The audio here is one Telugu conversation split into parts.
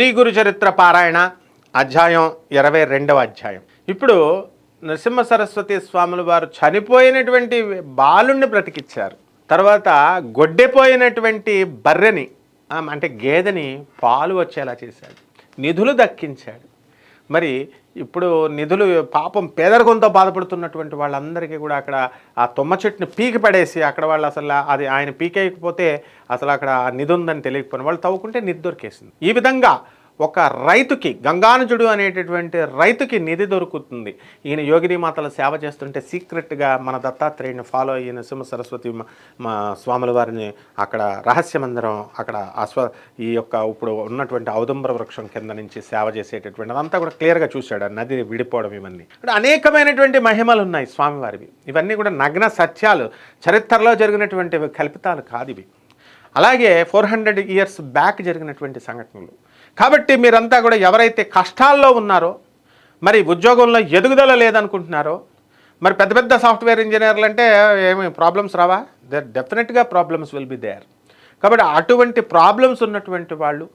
శ్రీ గురు చరిత్ర పారాయణ అధ్యాయం ఇరవై రెండవ అధ్యాయం. ఇప్పుడు నరసింహ సరస్వతి స్వాములు వారు చనిపోయినటువంటి బాలుణ్ణి బ్రతికిచ్చారు. తర్వాత గొడ్డెపోయినటువంటి బర్రెని అంటే గేదెని పాలు వచ్చేలా చేశాడు. నిధులు దక్కించాడు. మరి ఇప్పుడు నిధులు పాపం పేదరికంతో బాధపడుతున్నటువంటి వాళ్ళందరికీ కూడా అక్కడ ఆ తుమ్మ చెట్టుని పీకి పడేసి అక్కడ వాళ్ళు అసలు అది ఆయన పీకేయకపోతే అసలు అక్కడ నిధి ఉందని తెలియకపోయిన వాళ్ళు తవ్వుకుంటే నిధి దొరికేసింది. ఈ విధంగా ఒక రైతుకి గంగానుజుడు అనేటటువంటి రైతుకి నిధి దొరుకుతుంది. ఈయన యోగిని మాతల సేవ చేస్తుంటే సీక్రెట్గా మన దత్తాత్రేయుని ఫాలో అయిన నరసింహ సరస్వతి మా- మా స్వాముల వారిని అక్కడ రహస్య మందిరం అక్కడ అశ్వ ఈ యొక్క ఇప్పుడు ఉన్నటువంటి ఔదంబర వృక్షం కింద నుంచి సేవ చేసేటటువంటి అదంతా కూడా క్లియర్గా చూశాడు. నది విడిపోవడం ఇవన్నీ. ఇక్కడ అనేకమైనటువంటి మహిమలు ఉన్నాయి స్వామివారివి. ఇవన్నీ కూడా నగ్న సత్యాలు. చరిత్రలో జరిగినటువంటి కల్పితాలు కాదు ఇవి. అలాగే ఫోర్ హండ్రెడ్ ఇయర్స్ బ్యాక్ జరిగినటువంటి సంఘటనలు. కాబట్టి మీరంతా కూడా ఎవరైతే కష్టాల్లో ఉన్నారో మరి ఉద్యోగంలో ఎదుగుదల లేదనుకుంటున్నారో మరి పెద్ద పెద్ద సాఫ్ట్వేర్ ఇంజనీర్లు అంటే ఏమి ప్రాబ్లమ్స్ రావా? దర్ డెఫినెట్గా ప్రాబ్లమ్స్ విల్ బి దేర్ కాబట్టి అటువంటి ప్రాబ్లమ్స్ ఉన్నటువంటి వాళ్ళు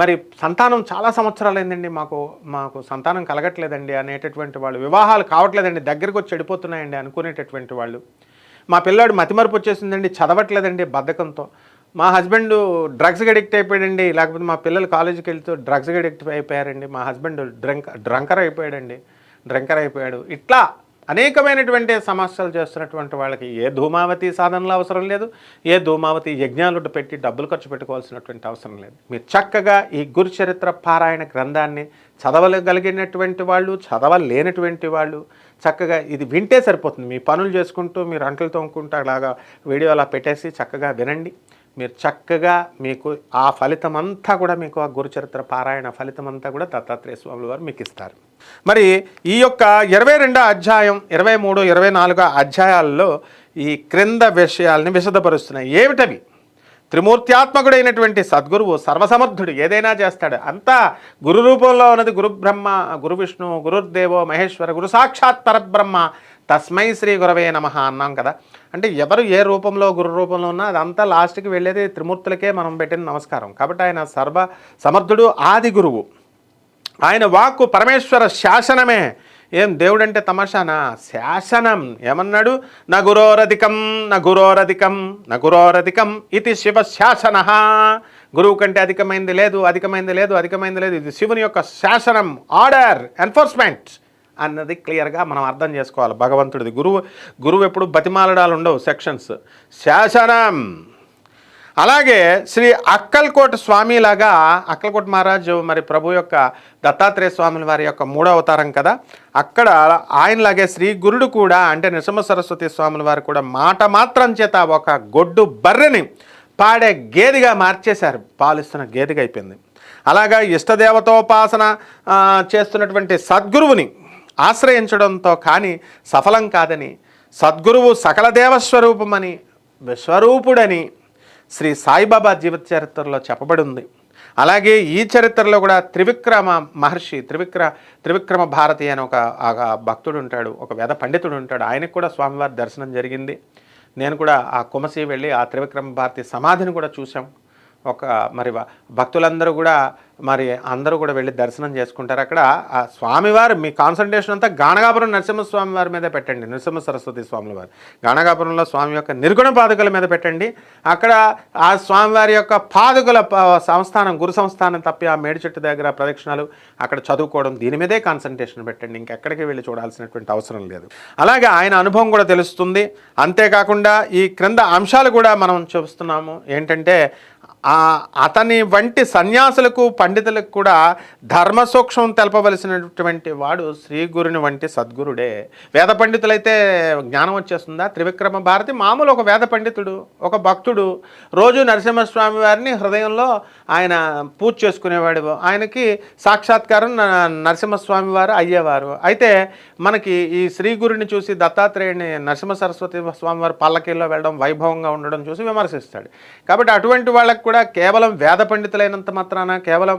మరి సంతానం చాలా సంవత్సరాలు అయిందండి మాకు మాకు సంతానం కలగట్లేదండి అనేటటువంటి వాళ్ళు వివాహాలు కావట్లేదండి దగ్గరకు వచ్చి చెడిపోతున్నాయండి అనుకునేటటువంటి వాళ్ళు. మా పిల్లాడు మతిమరుపు వచ్చేసిందండి చదవట్లేదండి బద్ధకంతో. మా హస్బెండ్ డ్రగ్స్కి అడిక్ట్ అయిపోయాడండి. లేకపోతే మా పిల్లలు కాలేజీకి వెళ్తూ డ్రగ్స్కి అడిక్ట్ అయిపోయారండి. మా హస్బెండ్ డ్రంక్ డ్రంకర్ అయిపోయాడండి. డ్రంకర్ అయిపోయాడు. ఇట్లా అనేకమైనటువంటి సమస్యలు చేస్తున్నటువంటి వాళ్ళకి ఏ ధూమావతి సాధనలు అవసరం లేదు. ఏ ధూమావతి యజ్ఞాలు పెట్టి డబ్బులు ఖర్చు పెట్టుకోవాల్సినటువంటి అవసరం లేదు. మీరు చక్కగా ఈ గురు చరిత్ర పారాయణ గ్రంథాన్ని చదవగలిగినటువంటి వాళ్ళు చదవలేనటువంటి వాళ్ళు చక్కగా ఇది వింటే సరిపోతుంది. మీ పనులు చేసుకుంటూ మీరు అంటలు తోముకుంటూ అలాగా వీడియో అలా పెట్టేసి చక్కగా వినండి. మీరు చక్కగా మీకు ఆ ఫలితం అంతా కూడా మీకు ఆ గురుచరిత్ర పారాయణ ఫలితం అంతా కూడా దత్తాత్రేయ స్వాముల వారు మీకు ఇస్తారు. మరి ఈ యొక్క ఇరవై రెండో అధ్యాయం ఇరవై మూడు ఇరవై నాలుగో అధ్యాయాల్లో ఈ క్రింద విషయాల్ని విశదపరుస్తున్నాయి. ఏమిటవి? త్రిమూర్త్యాత్మకుడైనటువంటి సద్గురువు సర్వసమర్థుడు ఏదైనా చేస్తాడు. అంతా గురు రూపంలో ఉన్నది గురు బ్రహ్మ గురు విష్ణు గురుర్దేవో మహేశ్వర గురు సాక్షాత్ పరబ్రహ్మ తస్మై శ్రీ గురవే నమ అన్నాం కదా. అంటే ఎవరు ఏ రూపంలో గురు రూపంలో ఉన్నా అదంతా లాస్ట్కి వెళ్ళేది త్రిమూర్తులకే మనం పెట్టిన నమస్కారం. కాబట్టి ఆయన సర్వ సమర్థుడు ఆది గురువు. ఆయన వాక్కు పరమేశ్వర శాసనమే. ఏం దేవుడంటే తమాషానా? శాసనం. ఏమన్నాడు? నా గురోరధికం నా గురోరధికం నా గురోరధికం ఇది శివ శాసన. గురువు కంటే అధికమైంది లేదు అధికమైంది లేదు అధికమైంది లేదు. ఇది శివుని యొక్క శాసనం. Order enforcement. అన్నది క్లియర్గా మనం అర్థం చేసుకోవాలి. భగవంతుడిది. గురువు గురువు ఎప్పుడు బతిమాలడాలు ఉండవు సెక్షన్స్. శాసనం. అలాగే శ్రీ అక్కల్కోట స్వామిలాగా అక్కల్కోట మహారాజు మరి ప్రభు యొక్క దత్తాత్రేయ స్వాముల వారి యొక్క మూడో అవతారం కదా అక్కడ ఆయనలాగే శ్రీ గురుడు కూడా అంటే నిసమ సరస్వతి స్వాముల వారు కూడా మాట మాత్రం చేత ఒక గొడ్డు బర్రెని పాడే గేదిగా మార్చేశారు. పాలిస్తున్న గేదిగా అయిపోయింది. అలాగా ఇష్టదేవతోపాసన చేస్తున్నటువంటి సద్గురువుని ఆశ్రయించడంతో కానీ సఫలం కాదని సద్గురువు సకల దేవస్వరూపమని విశ్వరూపుడని శ్రీ సాయిబాబా జీవిత చరిత్రలో చెప్పబడి ఉంది అలాగే ఈ చరిత్రలో కూడా త్రివిక్రమ మహర్షి త్రివిక్ర త్రివిక్రమ భారతి అని ఒక భక్తుడు ఉంటాడు ఒక వేద పండితుడు ఉంటాడు. ఆయనకు కూడా స్వామివారి దర్శనం జరిగింది. నేను కూడా ఆ కుమసి వెళ్ళి ఆ త్రివిక్రమ భారతి సమాధిని కూడా చూసాం ఒక మరి భక్తులందరూ కూడా మరి అందరూ కూడా వెళ్ళి దర్శనం చేసుకుంటారు. అక్కడ ఆ స్వామివారు మీ కాన్సన్ట్రేషన్ అంతా గాణగాపురం నరసింహస్వామి వారి మీద పెట్టండి. నరసింహ సరస్వతి స్వాముల వారు. గాణగాపురంలో స్వామి యొక్క నిర్గుణ పాదుకల మీద పెట్టండి. అక్కడ ఆ స్వామివారి యొక్క పాదుకల సంస్థానం గురు సంస్థానం తప్పి ఆ మేడి చెట్టు దగ్గర ప్రదక్షిణాలు అక్కడ చదువుకోవడం దీని మీదే కాన్సన్ట్రేషన్ పెట్టండి. ఇంకెక్కడికి వెళ్ళి చూడాల్సినటువంటి అవసరం లేదు. అలాగే ఆయన అనుభవం కూడా తెలుస్తుంది. అంతేకాకుండా ఈ క్రింద అంశాలు కూడా మనం చూస్తున్నాము. ఏంటంటే అతని వంటి సన్యాసులకు పండితులకు కూడా ధర్మ సూక్ష్మం తెలపవలసినటువంటి వాడు శ్రీ గురుని వంటి సద్గురుడే. వేద పండితులైతే జ్ఞానం వచ్చేస్తుందా? త్రివిక్రమ భారతి మామూలు ఒక వేద పండితుడు ఒక భక్తుడు. రోజు నరసింహస్వామి వారిని హృదయంలో ఆయన పూజ చేసుకునేవాడు. ఆయనకి సాక్షాత్కారం నరసింహస్వామి వారు అయ్యేవారు. అయితే మనకి ఈ శ్రీ గురుని చూసి దత్తాత్రేయుని నరసింహ సరస్వతి స్వామి వారు పల్లకీల్లో వెళ్ళడం వైభవంగా ఉండడం చూసి విమర్శిస్తాడు. కాబట్టి అటువంటి వాళ్ళకి కూడా కేవలం వేద పండితులైనంత మాత్రాన కేవలం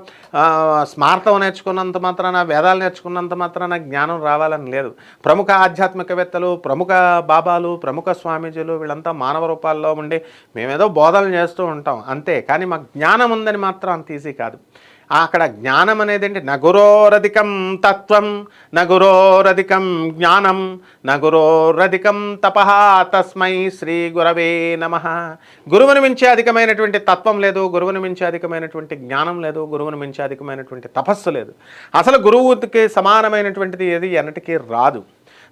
స్మార్థం నేర్చుకున్నంత మాత్రాన వేదాలు నేర్చుకున్నంత మాత్రాన జ్ఞానం రావాలని లేదు. ప్రముఖ ఆధ్యాత్మికవేత్తలు ప్రముఖ బాబాలు ప్రముఖ స్వామీజీలు వీళ్ళంతా మానవ రూపాల్లో ఉండి మేమేదో బోధనలు చేస్తూ ఉంటాం అంతే. కానీ మాకు జ్ఞానం ఉందని మాత్రం అంత ఈజీ కాదు. అక్కడ జ్ఞానం అనేది ఏంటి నగురోరధికం తత్వం నగురోరధికం జ్ఞానం నగురోరధికం తపః తస్మై శ్రీ గురవే నమ. గురువుని మించి అధికమైనటువంటి తత్వం లేదు గురువుని మించి అధికమైనటువంటి జ్ఞానం లేదు గురువుని మించి అధికమైనటువంటి తపస్సు లేదు. అసలు గురువుకి సమానమైనటువంటిది ఏది? ఎన్నటికీ రాదు.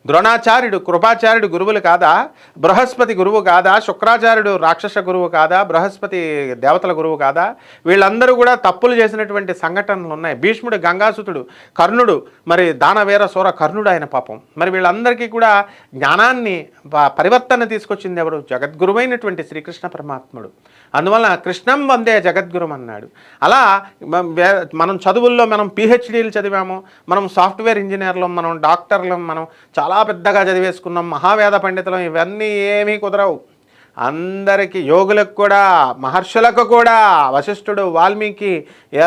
ద్రోణాచార్యుడు కృపాచార్యుడు గురువులు కాదా? బృహస్పతి గురువు కాదా? శుక్రాచార్యుడు రాక్షస గురువు కాదా? బృహస్పతి దేవతల గురువు కాదా? వీళ్ళందరూ కూడా తప్పులు చేసినటువంటి సంఘటనలు ఉన్నాయి. భీష్ముడు గంగాసుతుడు కర్ణుడు మరి దానవీర సూర కర్ణుడు ఆయన పాపం. మరి వీళ్ళందరికీ కూడా జ్ఞానాన్ని పరివర్తన తీసుకొచ్చింది ఎవరు జగద్గురువైనటువంటి శ్రీకృష్ణ పరమాత్ముడు. అందువలన కృష్ణం వందే జగద్గురం అన్నాడు. అలా మనం చదువుల్లో మనం పిహెచ్డీలు చదివాము మనం సాఫ్ట్వేర్ ఇంజనీర్లు మనం డాక్టర్లు మనం చాలా పెద్దగా చదివేసుకున్నాం మహావేద పండితులం ఇవన్నీ ఏమీ కుదరవు. అందరికీ యోగులకు కూడా మహర్షులకు కూడా వశిష్ఠుడు వాల్మీకి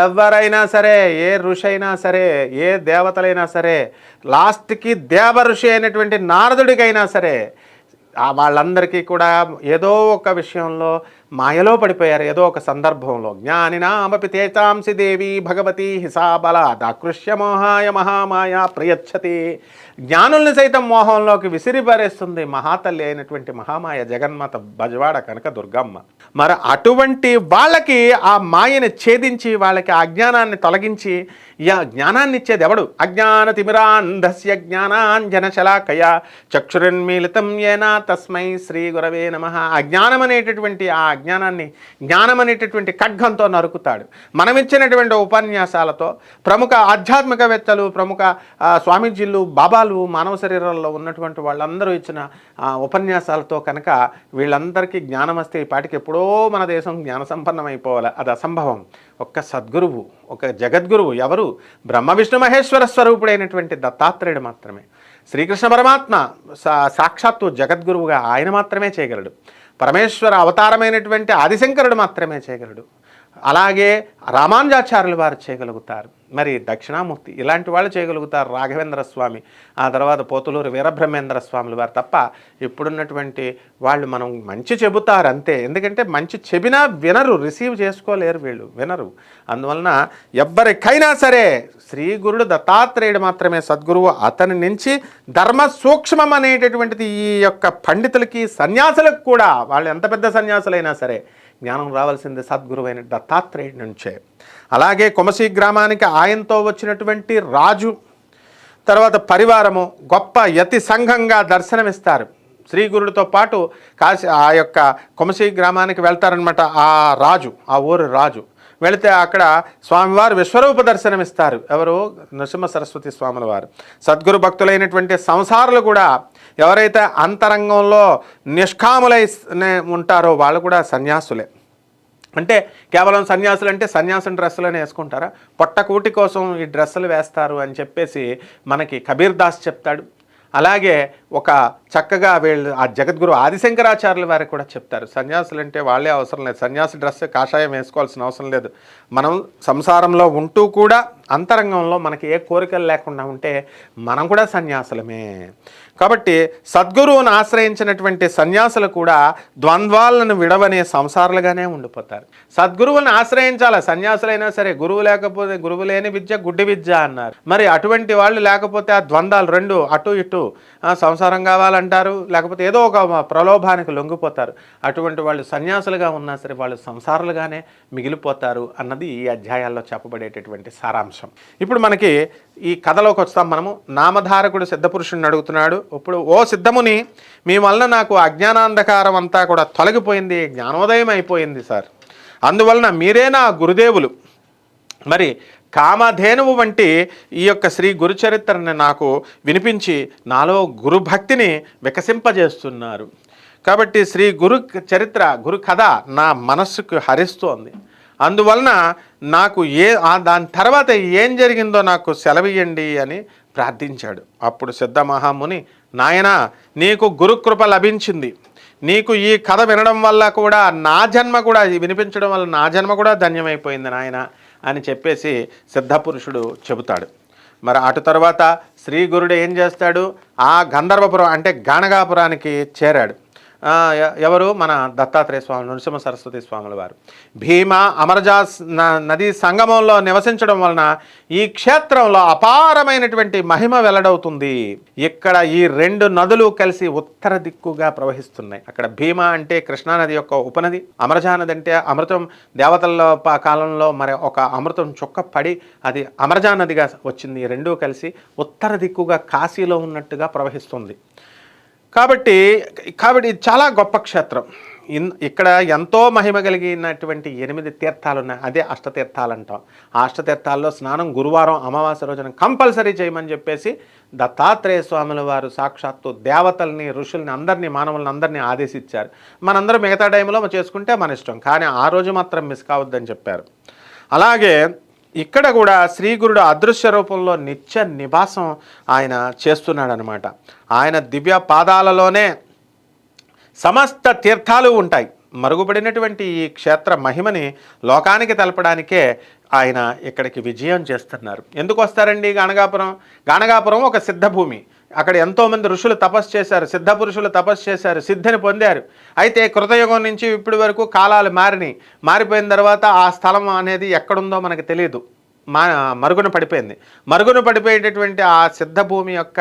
ఎవరైనా సరే ఏ ఋషి అయినా సరే ఏ దేవతలైనా సరే లాస్ట్కి దేవ ఋషి అయినటువంటి నారదుడికైనా సరే వాళ్ళందరికీ కూడా ఏదో ఒక విషయంలో మాయలో పడిపోయారు ఏదో ఒక సందర్భంలో. జ్ఞానినామపి తేజాంసి దేవి భగవతి హిసాబల దాకృష్య మోహాయ మహామాయ ప్రయచ్చతి. జ్ఞానుల్ని సైతం మోహంలోకి విసిరిపారేస్తుంది మహాతల్లి అయినటువంటి మహామాయ జగన్మాత బజవాడ కనుక దుర్గమ్మ మరి అటువంటి వాళ్ళకి ఆ మాయని ఛేదించి వాళ్ళకి ఆ అజ్ఞానాన్ని తొలగించి యా జ్ఞానాన్ని ఇచ్చేది ఎవడు అజ్ఞాన తిమిరాంధస్య జ్ఞానాంజన శలాకయ చక్షురన్మీలితం ఏనా తస్మై శ్రీ గురవే నమ. అజ్ఞానం అనేటటువంటి ఆ అజ్ఞానాన్ని జ్ఞానం అనేటటువంటి ఖడ్గంతో నరుకుతాడు. మనం ఇచ్చినటువంటి ఉపన్యాసాలతో ప్రముఖ ఆధ్యాత్మికవేత్తలు ప్రముఖ స్వామీజీలు బాబాలు మానవ శరీరంలో ఉన్నటువంటి వాళ్ళందరూ ఇచ్చిన ఉపన్యాసాలతో కనుక వీళ్ళందరికీ జ్ఞానం వస్తే ఈ పాటికి ఎప్పుడో మన దేశం జ్ఞాన సంపన్నం అయిపోవాలి అది అసంభవం. ఒక్క సద్గురువు ఒక జగద్గురువు ఎవరు? బ్రహ్మ విష్ణు మహేశ్వర స్వరూపుడైనటువంటి దత్తాత్రేయుడు మాత్రమే. శ్రీకృష్ణ పరమాత్మ సాక్షాత్తు జగద్గురువుగా ఆయన మాత్రమే చేయగలడు. పరమేశ్వర అవతారమైనటువంటి ఆదిశంకరుడు మాత్రమే చేయగలడు. అలాగే రామానుజాచార్యులు వారు చేయగలుగుతారు. మరి దక్షిణామూర్తి ఇలాంటి వాళ్ళు చేయగలుగుతారు రాఘవేంద్ర స్వామి. ఆ తర్వాత పోతులూరు వీరబ్రహ్మేంద్ర స్వాములు వారు తప్ప ఇప్పుడున్నటువంటి వాళ్ళు మనం మంచి చెబుతారు అంతే. ఎందుకంటే మంచి చెబినా వినరు రిసీవ్ చేసుకోలేరు వీళ్ళు వినరు. అందువలన ఎవ్వరికైనా సరే శ్రీ గురుడు దత్తాత్రేయుడు మాత్రమే సద్గురువు అతని నుంచి ధర్మ సూక్ష్మం అనేటటువంటిది ఈ యొక్క పండితులకి సన్యాసులకు కూడా వాళ్ళు ఎంత పెద్ద సన్యాసులైనా సరే జ్ఞానం రావాల్సింది సద్గురువైన దత్తాత్రేయుడి నుంచే. అలాగే కొమసి గ్రామానికి ఆయనతో వచ్చినటువంటి రాజు తర్వాత పరివారము గొప్ప యతి సంఘంగా దర్శనమిస్తారు. శ్రీ గురుడితో పాటు కాశీ ఆ యొక్క కొమసి గ్రామానికి వెళ్తారనమాట ఆ రాజు ఆ ఊరు రాజు. వెళితే అక్కడ స్వామివారు విశ్వరూప దర్శనమిస్తారు. ఎవరు? నృసింహ సరస్వతి స్వాముల వారు సద్గురు భక్తులైనటువంటి సంసారులు కూడా ఎవరైతే అంతరంగంలో నిష్కాములై ఉంటారో వాళ్ళు కూడా సన్యాసులే. అంటే కేవలం సన్యాసులు అంటే సన్యాసం డ్రెస్సులనే వేసుకుంటారా? పొట్టకూటి కోసం ఈ డ్రెస్సులు వేస్తారు అని చెప్పేసి మనకి కబీర్ దాస్ చెప్తాడు. అలాగే ఒక చక్కగా వీళ్ళు ఆ జగద్గురు ఆదిశంకరాచార్యుల వారికి కూడా చెప్తారు సన్యాసులు అంటే వాళ్ళే అవసరం లేదు. సన్యాసి డ్రెస్ కాషాయం వేసుకోవాల్సిన అవసరం లేదు. మనం సంసారంలో ఉంటూ కూడా అంతరంగంలో మనకి ఏ కోరికలు లేకుండా ఉంటే మనం కూడా సన్యాసులమే. కాబట్టి సద్గురువును ఆశ్రయించినటువంటి సన్యాసులు కూడా ద్వంద్వాలను విడవనే సంసారాలుగానే ఉండిపోతారు. సద్గురువుని ఆశ్రయించాలి? సన్యాసులైనా సరే గురువు లేకపోతే గురువు లేని విద్య గుడ్డి విద్య అన్నారు. మరి అటువంటి వాళ్ళు లేకపోతే ఆ ద్వంద్వాలు రెండు అటు ఇటు ఆ, సంసారం కావాలంటారు లేకపోతే ఏదో ఒక ప్రలోభానికి లొంగిపోతారు. అటువంటి వాళ్ళు సన్యాసులుగా ఉన్నా సరే వాళ్ళు సంసారాలుగానే మిగిలిపోతారు అన్నది ఈ అధ్యాయాల్లో చెప్పబడేటటువంటి సారాంశం. ఇప్పుడు మనకి ఈ కథలోకి వస్తాం మనము. నామధారకుడు సిద్ధపురుషుడిని అడుగుతున్నాడు. ఇప్పుడు ఓ సిద్ధముని మీ వలన నాకు అజ్ఞానాంధకారం అంతా కూడా తొలగిపోయింది జ్ఞానోదయం అయిపోయింది సార్. అందువలన మీరే నా గురుదేవులు. మరి కామధేనువు వంటి ఈ యొక్క శ్రీ గురుచరిత్రని నాకు వినిపించి నాలో గురుభక్తిని వికసింపజేస్తున్నారు. కాబట్టి శ్రీ గురు చరిత్ర గురు కథ నా మనస్సుకు హరిస్తోంది. అందువలన నాకు ఏ దాని తర్వాత ఏం జరిగిందో నాకు సెలవియండి అని ప్రార్థించాడు. అప్పుడు సిద్ధ మహాముని నాయనా నీకు గురుకృప లభించింది. నీకు ఈ కథ వినడం వల్ల కూడా నా జన్మ కూడా ఇది వినిపించడం వల్ల నా జన్మ కూడా ధన్యమైపోయింది నాయన. అని చెప్పేసి సిద్ధపురుషుడు చెబుతాడు. మరి అటు తర్వాత శ్రీ గురుడు ఏం చేస్తాడు? ఆ గంధర్వపురం అంటే గానగాపురానికి చేరాడు. ఎవరు? మన దత్తాత్రేయ స్వామి నృసింహ సరస్వతి స్వాముల వారు. భీమ అమరజాస్ న- నదీ సంగమంలో నివసించడం వలన ఈ క్షేత్రంలో అపారమైనటువంటి మహిమ వెల్లడవుతుంది. ఇక్కడ ఈ రెండు నదులు కలిసి ఉత్తర దిక్కుగా ప్రవహిస్తున్నాయి. అక్కడ భీమ అంటే కృష్ణానది యొక్క ఉపనది అమరజా నది అంటే అమృతం దేవతల కాలంలో మరి ఒక అమృతం చుక్క పడి అది అమరజా నదిగా వచ్చింది. రెండూ కలిసి ఉత్తర దిక్కుగా కాశీలో ఉన్నట్టుగా ప్రవహిస్తుంది. కాబట్టి కాబట్టి ఇది చాలా గొప్ప క్షేత్రం. ఇన్ ఇక్కడ ఎంతో మహిమ కలిగినటువంటి ఎనిమిది తీర్థాలు ఉన్నాయి. అదే అష్టతీర్థాలు అంటాం ఆ అష్టతీర్థాల్లో స్నానం గురువారం అమావాస్య రోజున కంపల్సరీ చేయమని చెప్పేసి దత్తాత్రేయ స్వాముల వారు సాక్షాత్తు దేవతల్ని ఋషుల్ని అందరినీ మానవుల్ని అందరినీ ఆదేశించారు. మనందరూ మిగతా టైంలో చేసుకుంటే మన ఇష్టం. కానీ ఆ రోజు మాత్రం మిస్ కావద్దని చెప్పారు. అలాగే ఇక్కడ కూడా శ్రీగురుడు అదృశ్య రూపంలో నిత్య నివాసం ఆయన చేస్తున్నాడనమాట ఆయన దివ్య పాదాలలోనే సమస్త తీర్థాలు ఉంటాయి. మరుగుపడినటువంటి ఈ క్షేత్ర మహిమని లోకానికి తెలపడానికే ఆయన ఇక్కడికి విజయం చేస్తున్నారు. ఎందుకు వస్తారండి గాణగాపురం గాణగాపురం ఒక సిద్ధభూమి. అక్కడ ఎంతోమంది ఋషులు తపస్సు చేశారు సిద్ధ పురుషులు తపస్సు చేశారు సిద్ధిని పొందారు. అయితే కృతయుగం నుంచి ఇప్పటి వరకు కాలాలు మారినాయి మారిపోయిన తర్వాత ఆ స్థలం అనేది ఎక్కడుందో మనకు తెలియదు మా మరుగున పడిపోయింది. మరుగున పడిపోయేటటువంటి ఆ సిద్ధభూమి యొక్క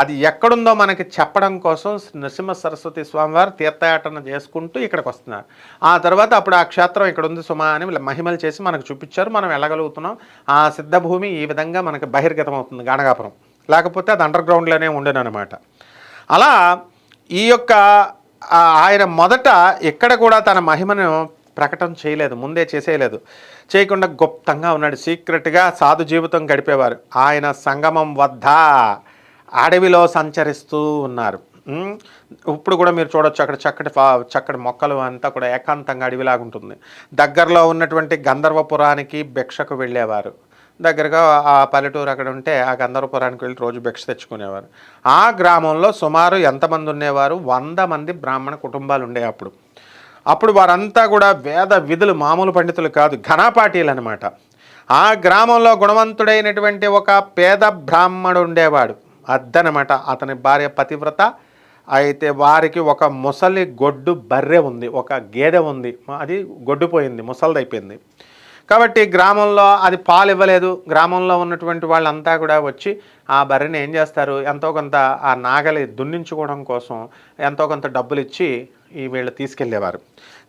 అది ఎక్కడుందో మనకి చెప్పడం కోసం నరసింహ సరస్వతి స్వామివారు తీర్థయాటన చేసుకుంటూ ఇక్కడికి వస్తున్నారు. ఆ తర్వాత అప్పుడు ఆ క్షేత్రం ఇక్కడ ఉంది సుమా అని మహిమలు చేసి మనకు చూపించారు. మనం వెళ్ళగలుగుతున్నాం. ఆ సిద్ధభూమి ఈ విధంగా మనకి బహిర్గతం అవుతుంది గాణగాపురం లేకపోతే అది అండర్ గ్రౌండ్లోనే ఉండేనమాట అలా ఈ యొక్క ఆయన మొదట ఎక్కడ కూడా తన మహిమను ప్రకటన చేయలేదు ముందే చేసేయలేదు. చేయకుండా గుప్తంగా ఉన్నాడు. సీక్రెట్గా సాధు జీవితం గడిపేవారు. ఆయన సంగమం వద్ద అడవిలో సంచరిస్తూ ఉన్నారు. ఇప్పుడు కూడా మీరు చూడొచ్చు అక్కడ చక్కటి చక్కటి మొక్కలు అంతా కూడా ఏకాంతంగా అడవిలాగా ఉంటుంది. దగ్గరలో ఉన్నటువంటి గంధర్వపురానికి భిక్షకు వెళ్ళేవారు. దగ్గరగా ఆ పల్లెటూరు అక్కడ ఉంటే ఆ గంధర్వపురానికి వెళ్ళి రోజు భిక్ష తెచ్చుకునేవారు. ఆ గ్రామంలో సుమారు ఎంతమంది ఉండేవారు? వంద మంది బ్రాహ్మణ కుటుంబాలు ఉండే అప్పుడు. అప్పుడు వారంతా కూడా వేద విధులు మామూలు పండితులు కాదు ఘనపాటీలు అనమాట ఆ గ్రామంలో గుణవంతుడైనటువంటి ఒక పేద బ్రాహ్మడు ఉండేవాడు. అద్దనమాట అతని భార్య పతివ్రత. అయితే వారికి ఒక ముసలి గొడ్డు బర్రె ఉంది ఒక గేదె ఉంది. అది గొడ్డుపోయింది ముసలిదైపోయింది. కాబట్టి గ్రామంలో అది పాలు ఇవ్వలేదు. గ్రామంలో ఉన్నటువంటి వాళ్ళంతా కూడా వచ్చి ఆ బర్రెని ఏం చేస్తారు? ఎంతో కొంత ఆ నాగలి దున్నించుకోవడం కోసం ఎంతో కొంత డబ్బులు ఇచ్చి ఈ వీళ్ళు తీసుకెళ్ళేవారు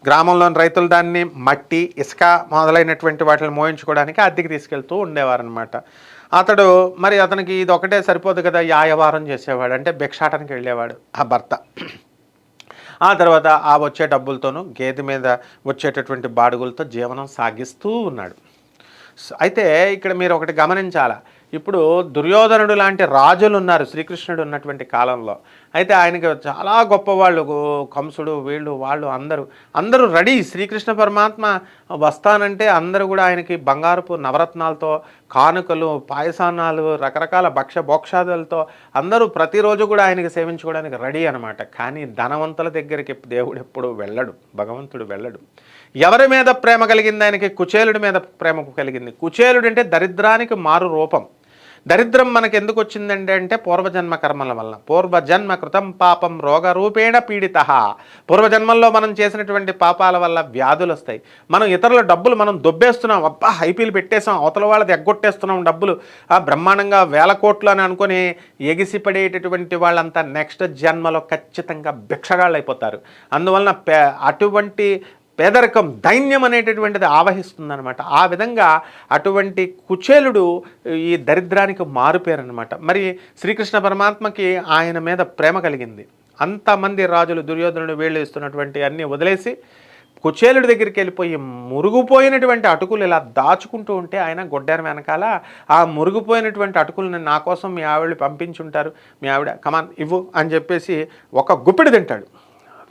గ్రామంలోని రైతులు దాన్ని మట్టి ఇసుక మొదలైనటువంటి వాటిని మోయించుకోవడానికి అద్దెకి తీసుకెళ్తూ ఉండేవారనమాట అతడు మరి అతనికి ఇది ఒకటే సరిపోదు కదా యాయవారం చేసేవాడు అంటే భిక్షాటనకి వెళ్ళేవాడు ఆ భర్త. ఆ తర్వాత ఆ వచ్చే డబ్బులతోనూ గేదె మీద వచ్చేటటువంటి బాడుగులతో జీవనం సాగిస్తూ ఉన్నాడు. అయితే ఇక్కడ మీరు ఒకటి గమనించాలా? ఇప్పుడు దుర్యోధనుడు లాంటి రాజులు ఉన్నారు శ్రీకృష్ణుడు ఉన్నటువంటి కాలంలో. అయితే ఆయనకి చాలా గొప్పవాళ్ళు కంసుడు వీళ్ళు వాళ్ళు అందరూ. అందరూ రెడీ. శ్రీకృష్ణ పరమాత్మ వస్తానంటే అందరూ కూడా ఆయనకి బంగారపు నవరత్నాలతో కానుకలు పాయసానాలు రకరకాల భక్ష భోక్షాదులతో అందరూ ప్రతిరోజు కూడా ఆయనకి సేవించుకోవడానికి రెడీ అనమాట కానీ ధనవంతుల దగ్గరికి దేవుడు ఎప్పుడు వెళ్ళడు. భగవంతుడు వెళ్ళడు. ఎవరి మీద ప్రేమ కలిగింది ఆయనకి? కుచేలుడి మీద ప్రేమ కలిగింది. కుచేలుడు అంటే దరిద్రానికి మారు రూపం. దరిద్రం మనకు ఎందుకు వచ్చిందండి అంటే పూర్వజన్మ కర్మల వలన. పూర్వజన్మ కృతం పాపం రోగరూపేణ పీడిత. పూర్వజన్మల్లో మనం చేసినటువంటి పాపాల వల్ల వ్యాధులు వస్తాయి మనం ఇతరుల డబ్బులు మనం దొబ్బేస్తున్నాం. అబ్బా హైపీలు పెట్టేసాం అవతల వాళ్ళది ఎగ్గొట్టేస్తున్నాం డబ్బులు. ఆ బ్రహ్మాండంగా వేల కోట్లు అని అనుకొని ఎగిసిపడేటటువంటి వాళ్ళంతా నెక్స్ట్ జన్మలో ఖచ్చితంగా భిక్షగాళ్ళు అయిపోతారు అందువలన పే అటువంటి పేదరికం దైన్యం అనేటటువంటిది ఆవహిస్తుందనమాట ఆ విధంగా అటువంటి కుచేలుడు ఈ దరిద్రానికి మారుపేరనమాట మరి శ్రీకృష్ణ పరమాత్మకి ఆయన మీద ప్రేమ కలిగింది. అంతమంది రాజులు దుర్యోధనుడు వీళ్ళు ఇస్తున్నటువంటి అన్నీ వదిలేసి కుచేలుడి దగ్గరికి వెళ్ళిపోయి మురుగుపోయినటువంటి అటుకులు ఇలా దాచుకుంటూ ఉంటే ఆయన గొడ్డారు వెనకాల ఆ మురుగుపోయినటువంటి అటుకులను నా కోసం మీ ఆవిడ పంపించుంటారు. మీ ఆవిడ కమాన్ ఇవ్వు అని చెప్పేసి ఒక గుప్పిడి తింటాడు.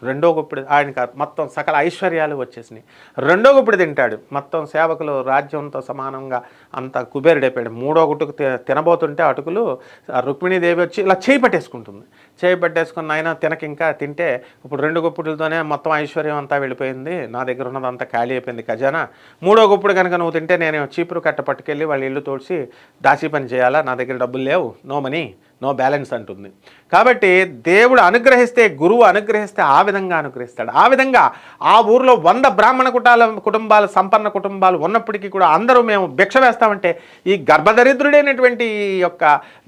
రెండో గుప్పిడి ఆయనకి మొత్తం సకల ఐశ్వర్యాలు వచ్చేసినాయి. రెండో గుప్పిడి తింటాడు. మొత్తం సేవకులు రాజ్యంతో సమానంగా అంత కుబేరుడైపోయాడు. మూడో గుట్టుకు తి- తినబోతుంటే అటుకులు రుక్మిణీదేవి వచ్చి ఇలా చేయి పట్టేసుకుంటుంది. చేయి పట్టేసుకున్న ఆయన తినక ఇంకా తింటే ఇప్పుడు రెండు గుప్పిడులతోనే మొత్తం ఐశ్వర్యం అంతా వెళ్ళిపోయింది. నా దగ్గర ఉన్నదంతా ఖాళీ అయిపోయింది ఖజానా. మూడో గుప్పుడు కనుక నువ్వు తింటే నేను చీపురు కట్ట పట్టుకెళ్ళి వాళ్ళ ఇల్లు తోడ్చి దాసి పని చేయాలా? నా దగ్గర డబ్బులు లేవు. No money. నో బ్యాలెన్స్ అంటుంది. కాబట్టి దేవుడు అనుగ్రహిస్తే గురువు అనుగ్రహిస్తే ఆ విధంగా అనుగ్రహిస్తాడు. ఆ విధంగా ఆ ఊర్లో వంద బ్రాహ్మణ కుటాల కుటుంబాలు సంపన్న కుటుంబాలు ఉన్నప్పటికీ కూడా అందరూ మేము భిక్ష వేస్తామంటే ఈ గర్భదరిద్రుడైనటువంటి ఈ యొక్క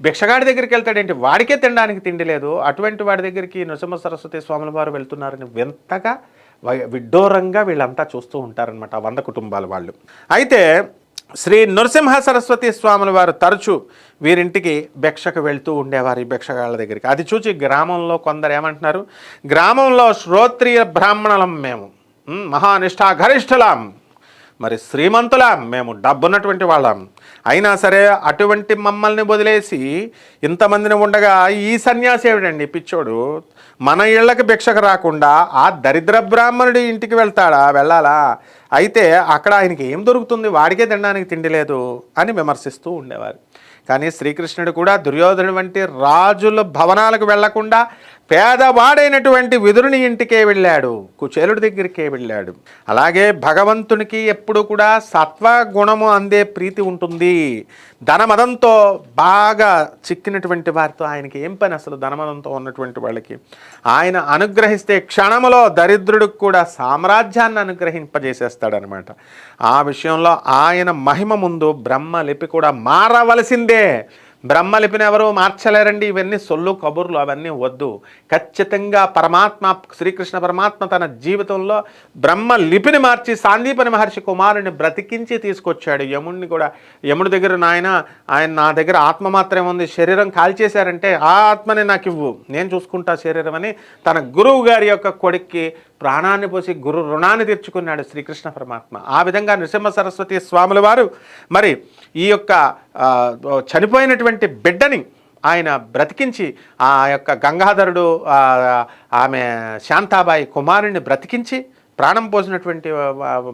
భిక్షగాడి దగ్గరికి వెళ్తాడేంటి? వాడికే తినడానికి తిండి లేదు. అటువంటి వాడి దగ్గరికి నృసింహ సరస్వతి స్వాముల వారు వెళ్తున్నారని వింతగా విడ్డూరంగా వీళ్ళంతా చూస్తూ ఉంటారనమాట వంద కుటుంబాల వాళ్ళు. అయితే శ్రీ నరసింహ సరస్వతి స్వాముల వారు తరచూ వీరింటికి భిక్షకు వెళ్తూ ఉండేవారు ఈ భిక్షగాళ్ళ దగ్గరికి. అది చూచి గ్రామంలో కొందరు ఏమంటున్నారు? గ్రామంలో శ్రోత్రియ బ్రాహ్మణులం మేము. ఉమ్, మరి శ్రీమంతులం. మేము డబ్బున్నటువంటి వాళ్ళం. అయినా సరే అటువంటి మమ్మల్ని వదిలేసి ఇంతమందిని ఉండగా ఈ సన్యాసి ఏమిటండి పిచ్చోడు? మన ఇళ్ళకి భిక్షకు రాకుండా ఆ దరిద్ర బ్రాహ్మణుడి ఇంటికి వెళ్తాడా? వెళ్ళాలా? అయితే అక్కడ ఆయనకి ఏం దొరుకుతుంది? వాడికే తినడానికి తిండి లేదు అని విమర్శిస్తూ ఉండేవారు. కానీ శ్రీకృష్ణుడు కూడా దుర్యోధనుడు వంటి రాజుల భవనాలకు వెళ్ళకుండా పేదవాడైనటువంటి విదురుని ఇంటికే వెళ్ళాడు కుచేలుడి దగ్గరికే వెళ్ళాడు. అలాగే భగవంతునికి ఎప్పుడు కూడా సత్వ గుణము అందే ప్రీతి ఉంటుంది. ధనమదంతో బాగా చిక్కినటువంటి వారితో ఆయనకి ఏం పని అసలు ధనమదంతో ఉన్నటువంటి వాళ్ళకి? ఆయన అనుగ్రహిస్తే క్షణములో దరిద్రుడికి కూడా సామ్రాజ్యాన్ని అనుగ్రహింపజేసేస్తాడనమాట. ఆ విషయంలో ఆయన మహిమ ముందు బ్రహ్మ లిపి కూడా మారవలసిందే. బ్రహ్మలిపిని ఎవరు? మార్చలేరండి. ఇవన్నీ సొల్లు కబుర్లు అవన్నీ వద్దు. ఖచ్చితంగా పరమాత్మ శ్రీకృష్ణ పరమాత్మ తన జీవితంలో బ్రహ్మ లిపిని మార్చి సాందీపని మహర్షి కుమారుని బ్రతికించి తీసుకొచ్చాడు. యముడిని కూడా యముడి దగ్గర నాయన ఆయన నా దగ్గర ఆత్మ మాత్రమే ఉంది. శరీరం కాల్చేశారంటే ఆ ఆత్మని నాకు ఇవ్వు. నేను చూసుకుంటా శరీరం అని తన గురువు గారి యొక్క కొడుక్కి ప్రాణాన్ని పోసి గురు రుణాన్ని తీర్చుకున్నాడు శ్రీకృష్ణ పరమాత్మ. ఆ విధంగా నృసింహ సరస్వతి స్వాముల వారు మరి ఈ యొక్క చనిపోయినటువంటి బిడ్డని ఆయన బ్రతికించి ఆ యొక్క గంగాధరుడు ఆమె శాంతాబాయి కుమారుణ్ణి బ్రతికించి ప్రాణం పోసినటువంటి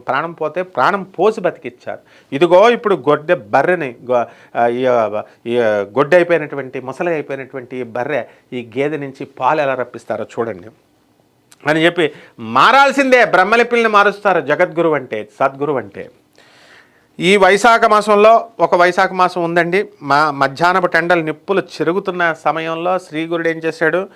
ప్రాణం పోతే ప్రాణం పోసి బతికిచ్చారు. ఇదిగో ఇప్పుడు గొడ్డె బర్రెని గొడ్డె అయిపోయినటువంటి ముసలి అయిపోయినటువంటి ఈ బర్రె ఈ గేదె నుంచి పాలు ఎలా రప్పిస్తారో చూడండి. అని చెప్పి మారాల్సిందే. బ్రహ్మలిపిల్ని మారుస్తారు. జగద్గురు అంటే సద్గురు అంటే. ఈ వైశాఖ మాసంలో ఒక వైశాఖ మాసం ఉందండి. మా మధ్యాహ్నపు టెండలు నిప్పులు చెరుగుతున్న సమయంలో శ్రీగురుడు ఏం చేశాడు?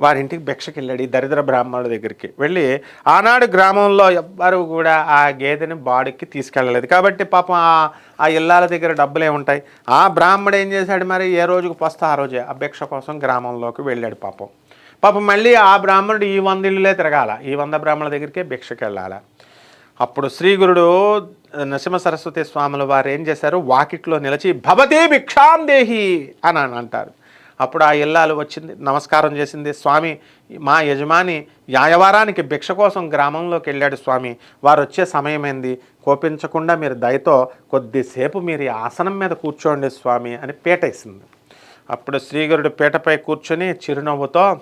వారింటికి భిక్షకి వెళ్ళాడు ఈ దరిద్ర బ్రాహ్మణుల దగ్గరికి. వెళ్ళి ఆనాడు గ్రామంలో ఎవ్వరు కూడా ఆ గేదెని బాడికి తీసుకెళ్ళలేదు. కాబట్టి పాపం ఆ ఇల్లాల దగ్గర డబ్బులే ఉంటాయి. ఆ బ్రాహ్మడు ఏం చేశాడు మరి? ఏ రోజుకు పోస్తా? ఆ రోజే ఆ భిక్ష కోసం గ్రామంలోకి వెళ్ళాడు పాపం. పాపం మళ్ళీ ఆ బ్రాహ్మణుడు ఈ వంద ఇళ్ళులే తిరగాల. ఈ వంద బ్రాహ్మణుల దగ్గరికే భిక్షకు వెళ్ళాల. అప్పుడు శ్రీగురుడు నరసింహ సరస్వతి స్వాముల వారు ఏం చేశారు? వాకిట్లో నిలిచి భవతే భిక్షాం దేహి అని అని అంటారు. అప్పుడు ఆ ఇల్లాలు వచ్చింది నమస్కారం చేసింది. స్వామి మా యజమాని యాయవారానికి భిక్ష కోసం గ్రామంలోకి వెళ్ళాడు స్వామి. వారు వచ్చే సమయమైంది కోపించకుండా మీరు దయతో కొద్దిసేపు మీరు ఈ ఆసనం మీద కూర్చోండి స్వామి అని పీటేసింది అప్పుడు శ్రీగురుడు పీటపై కూర్చొని చిరునవ్వుతో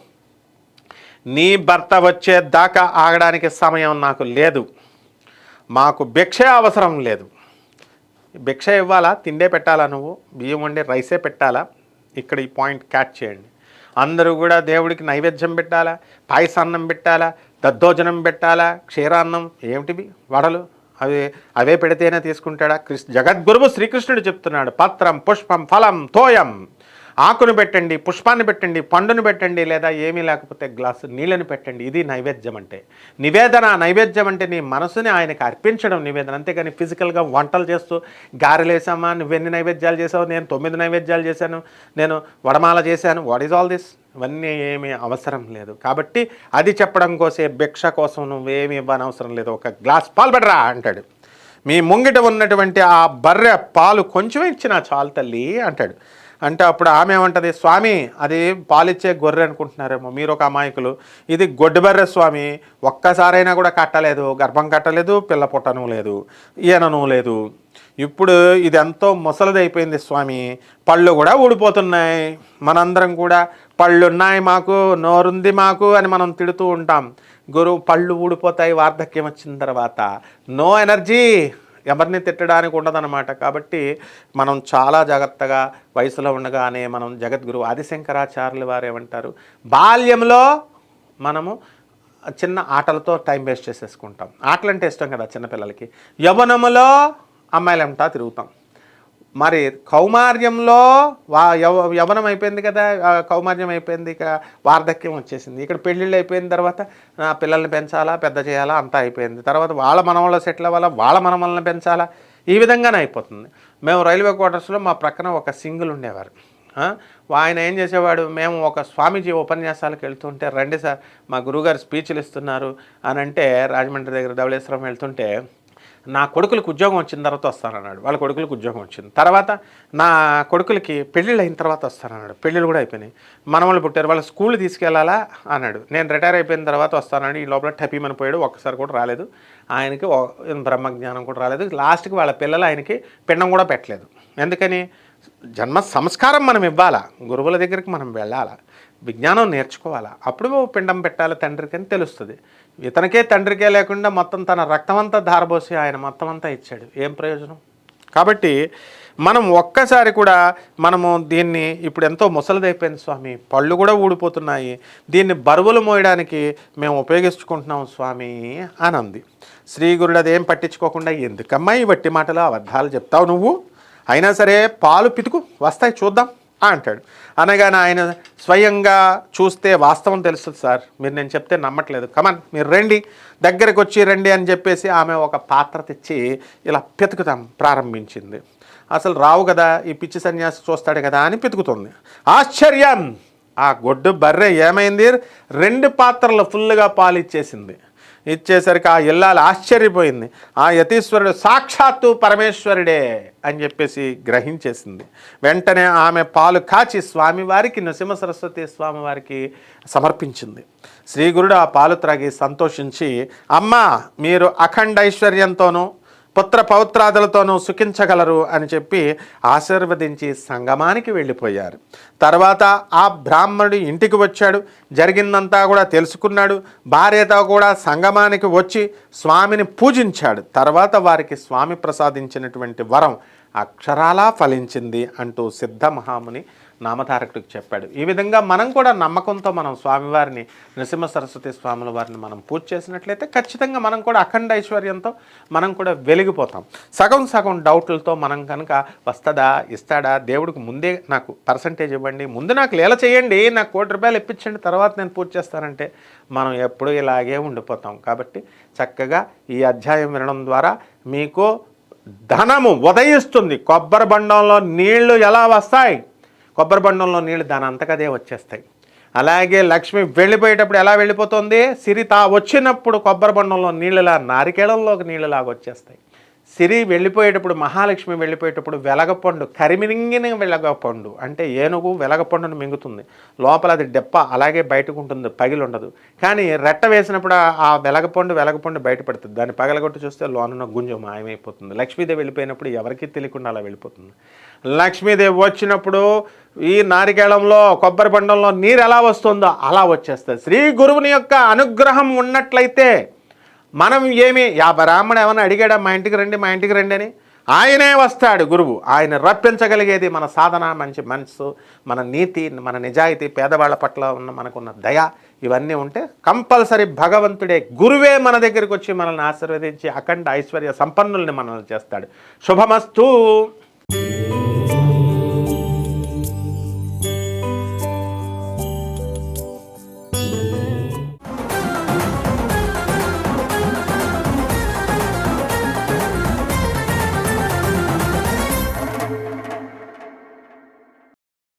నీ భర్త వచ్చేదాకా ఆగడానికి సమయం నాకు లేదు. మాకు భిక్ష అవసరం లేదు. భిక్ష ఇవ్వాలా? తిండే పెట్టాలా నువ్వు? బియ్యం వండి రైసే పెట్టాలా? ఇక్కడ ఈ పాయింట్ క్యాచ్ చేయండి. అందరూ కూడా దేవుడికి నైవేద్యం పెట్టాలా? పాయసాన్నం పెట్టాలా? దద్దోజనం పెట్టాలా? క్షీరాన్నం? ఏమిటివి? వడలు? అవి అవే పెడితేనే తీసుకుంటాడా? కృష్ణ జగద్గురువు శ్రీకృష్ణుడు చెప్తున్నాడు పత్రం పుష్పం ఫలం తోయం. ఆకును పెట్టండి పుష్పాన్ని పెట్టండి పండును పెట్టండి లేదా ఏమీ లేకపోతే గ్లాసు నీళ్ళని పెట్టండి. ఇది నైవేద్యం అంటే. నివేదన నైవేద్యం అంటే నీ మనసుని ఆయనకి అర్పించడం నివేదన. అంతేగాని ఫిజికల్గా వంటలు చేస్తూ గారెలేసామా నువ్వెన్ని నైవేద్యాలు చేసావు నేను తొమ్మిది నైవేద్యాలు చేశాను నేను వడమాల చేశాను వాట్ ఈజ్ ఆల్ దిస్ ఇవన్నీ ఏమీ అవసరం లేదు. కాబట్టి అది చెప్పడం కోసే భిక్ష కోసం నువ్వేమి ఇవ్వనవసరం లేదు. ఒక గ్లాస్ పాలు పెట్టరా అంటాడు. మీ ముంగిట ఉన్నటువంటి ఆ బర్రె పాలు కొంచెం ఇచ్చినా చాలు తల్లి అంటాడు. అంటే అప్పుడు ఆమె ఏమంటుంది స్వామి అది పాలిచ్చే గొర్రె అనుకుంటున్నారేమో మీరు ఒక అమాయకులు. ఇది గొడ్డుబర్రె స్వామి ఒక్కసారైనా కూడా కట్టలేదు గర్భం కట్టలేదు పిల్ల పుట్టను లేదు ఈయనను లేదు. ఇప్పుడు ఇది ఎంతో ముసలిదైపోయింది స్వామి పళ్ళు కూడా ఊడిపోతున్నాయి. మనందరం కూడా పళ్ళు ఉన్నాయి మాకు నోరుంది మాకు అని మనం తిడుతూ ఉంటాం. గురువు పళ్ళు ఊడిపోతాయి వార్ధక్యం వచ్చిన తర్వాత నో ఎనర్జీ ఎవరిని తిట్టడానికి ఉండదన్నమాట. కాబట్టి మనం చాలా జాగ్రత్తగా వయసులో ఉండగానే మనం జగద్గురు ఆదిశంకరాచార్యులు వారు ఏమంటారు? బాల్యంలో మనము చిన్న ఆటలతో టైం వేస్ట్ చేసేసుకుంటాం. ఆటలు అంటే ఇష్టం కదా చిన్నపిల్లలకి. యవనములో అమ్మాయిలంటా తిరుగుతాం. మరి కౌమార్యంలో వా యవ యవనం అయిపోయింది కదా కౌమార్యం అయిపోయింది ఇక వార్ధక్యం వచ్చేసింది. ఇక్కడ పెళ్ళిళ్ళు అయిపోయిన తర్వాత పిల్లల్ని పెంచాలా పెద్ద చేయాలా అంతా అయిపోయింది. తర్వాత వాళ్ళ మనవల్లో సెటిల్ అవ్వాలా వాళ్ళ మనవల్ని పెంచాలా ఈ విధంగానే అయిపోతుంది. మేము రైల్వే క్వార్టర్స్లో మా ప్రక్కన ఒక సింగిల్ ఉండేవారు. ఆయన ఏం చేసేవాడు మేము ఒక స్వామీజీ ఉపన్యాసాలకు వెళ్తుంటే రండి సార్ మా గురువుగారు స్పీచ్లు ఇస్తున్నారు అని అంటే రాజమండ్రి దగ్గర ధవళేశ్వరం వెళ్తుంటే నా కొడుకులకు ఉద్యోగం వచ్చిన తర్వాత వస్తానన్నాడు. వాళ్ళ కొడుకులకు ఉద్యోగం వచ్చింది. తర్వాత నా కొడుకులకి పెళ్ళిళ్ళు అయిన తర్వాత వస్తానన్నాడు. పెళ్ళిళ్ళు కూడా అయిపోయినాయి. మనవాళ్ళు పుట్టారు. వాళ్ళ స్కూల్ తీసుకెళ్ళాలా అన్నాడు. నేను రిటైర్ అయిపోయిన తర్వాత వస్తానని ఈ లోపల టపీమని పోయాడు. ఒక్కసారి కూడా రాలేదు. ఆయనకి బ్రహ్మజ్ఞానం కూడా రాలేదు. లాస్ట్కి వాళ్ళ పిల్లలు ఆయనకి పిండం కూడా పెట్టలేదు. ఎందుకని? జన్మ సంస్కారం మనం ఇవ్వాలా. గురువుల దగ్గరికి మనం వెళ్ళాలా. విజ్ఞానం నేర్చుకోవాలా? అప్పుడు పిండం పెట్టాలి తండ్రికి అని తెలుస్తుంది. ఇతనికే తండ్రికే లేకుండా మొత్తం తన రక్తమంతా ధారబోసి ఆయన మొత్తం అంతా ఇచ్చాడు. ఏం ప్రయోజనం? కాబట్టి మనం ఒక్కసారి కూడా మనము దీన్ని ఇప్పుడు ఎంతో ముసలిదైపోయింది స్వామి. పళ్ళు కూడా ఊడిపోతున్నాయి. దీన్ని బరువులు మోయడానికి మేము ఉపయోగించుకుంటున్నాం స్వామి అని అంది శ్రీ గురుడు అదేం పట్టించుకోకుండా ఎందుకమ్మా ఈ వట్టి మాటలు అబద్ధాలు చెప్తావు నువ్వు? అయినా సరే పాలు పితుకు వస్తాయి చూద్దాం. అంటాడు. అనగానే ఆయన స్వయంగా చూస్తే వాస్తవం తెలుస్తుంది సార్. మీరు నేను చెప్తే నమ్మట్లేదు. కమన్ మీరు రండి దగ్గరకు వచ్చి రండి అని చెప్పేసి ఆమె ఒక పాత్ర తెచ్చి ఇలా పితుకుతాం ప్రారంభించింది. అసలు రావు కదా ఈ పిచ్చి సన్యాసి చూస్తాడు కదా అని పితుకుతుంది. ఆశ్చర్యం! ఆ గొడ్డు బర్రె ఏమైంది? రెండు పాత్రలు ఫుల్గా పాలిచ్చేసింది. ఇచ్చేసరికి ఆ ఇల్లాలు ఆశ్చర్యపోయింది. ఆ యతీశ్వరుడు సాక్షాత్తు పరమేశ్వరుడే అని చెప్పేసి గ్రహించేసింది. వెంటనే ఆమె పాలు కాచి స్వామివారికి నృసింహ సరస్వతి స్వామివారికి సమర్పించింది. శ్రీ గురుడు ఆ పాలు త్రాగి సంతోషించి అమ్మా మీరు అఖండ ఐశ్వర్యంతోనూ పుత్ర పౌత్రాదులతోనూ సుఖించగలరు అని చెప్పి ఆశీర్వదించి సంగమానికి వెళ్ళిపోయారు. తర్వాత ఆ బ్రాహ్మణుడు ఇంటికి వచ్చాడు. జరిగిందంతా కూడా తెలుసుకున్నాడు. భార్యతో కూడా సంగమానికి వచ్చి స్వామిని పూజించాడు. తర్వాత వారికి స్వామి ప్రసాదించినటువంటి వరం అక్షరాలా ఫలించింది అంటూ సిద్ధ మహాముని నామధారకుడికి చెప్పాడు. ఈ విధంగా మనం కూడా నమ్మకంతో మనం స్వామివారిని నృసింహ సరస్వతి స్వాముల వారిని మనం పూజ చేసినట్లయితే ఖచ్చితంగా మనం కూడా అఖండ ఐశ్వర్యంతో మనం కూడా వెలిగిపోతాం. సగం సగం డౌట్లతో మనం కనుక వస్తుందా ఇస్తాడా దేవుడికి ముందే నాకు పర్సంటేజ్ ఇవ్వండి ముందు నాకు లీల చేయండి నాకు కోటి రూపాయలు ఇప్పించండి తర్వాత నేను పూజ చేస్తానంటే మనం ఎప్పుడూ ఇలాగే ఉండిపోతాం. కాబట్టి చక్కగా ఈ అధ్యాయం వినడం ద్వారా మీకు ధనము ఉదయిస్తుంది. కొబ్బరి బండంలో నీళ్ళు ఎలా వస్తాయి? కొబ్బరి బండంలో నీళ్ళు దాని అంతకదే వచ్చేస్తాయి. అలాగే లక్ష్మి వెళ్ళిపోయేటప్పుడు ఎలా వెళ్ళిపోతుంది? సిరి తా వచ్చినప్పుడు కొబ్బరి బండంలో నీళ్ళలా నారికేళంలోకి నీళ్ళలాగా వచ్చేస్తాయి. సిరి వెళ్ళిపోయేటప్పుడు మహాలక్ష్మి వెళ్ళిపోయేటప్పుడు వెలగపండు కరిమిరింగిన వెలగపండు. అంటే ఏనుగు వెలగపండును మింగుతుంది. లోపల అది డెప్ప అలాగే బయటకు ఉంటుంది పగిలి ఉండదు కానీ రెట్ట వేసినప్పుడు ఆ- వెలగపండు వెలగపండు బయటపడుతుంది. దాన్ని పగలగొట్టి చూస్తే లోనున్న గుంజం మాయమైపోతుంది. లక్ష్మీదేవి వెళ్ళిపోయినప్పుడు ఎవరికీ తెలియకుండా అలా వెళ్ళిపోతుంది. లక్ష్మీదేవి వచ్చినప్పుడు ఈ నారికేళంలో కొబ్బరి బండంలో నీరు ఎలా వస్తుందో అలా వచ్చేస్తుంది. శ్రీ గురువుని యొక్క అనుగ్రహం ఉన్నట్లయితే మనం ఏమి యా బ్రాహ్మణ ఏమైనా అడిగాడా మా ఇంటికి రండి మా ఇంటికి రండి అని? ఆయనే వస్తాడు గురువు. ఆయన రప్పించగలిగేది మన సాధన మంచి మనసు మన నీతి మన నిజాయితీ పేదవాళ్ళ పట్ల ఉన్న మనకున్న దయ ఇవన్నీ ఉంటే కంపల్సరీ భగవంతుడే గురువే మన దగ్గరికి వచ్చి మనల్ని ఆశీర్వదించి అఖండ ఐశ్వర్య సంపన్నుల్ని మనల్ని చేస్తాడు. శుభమస్తూ.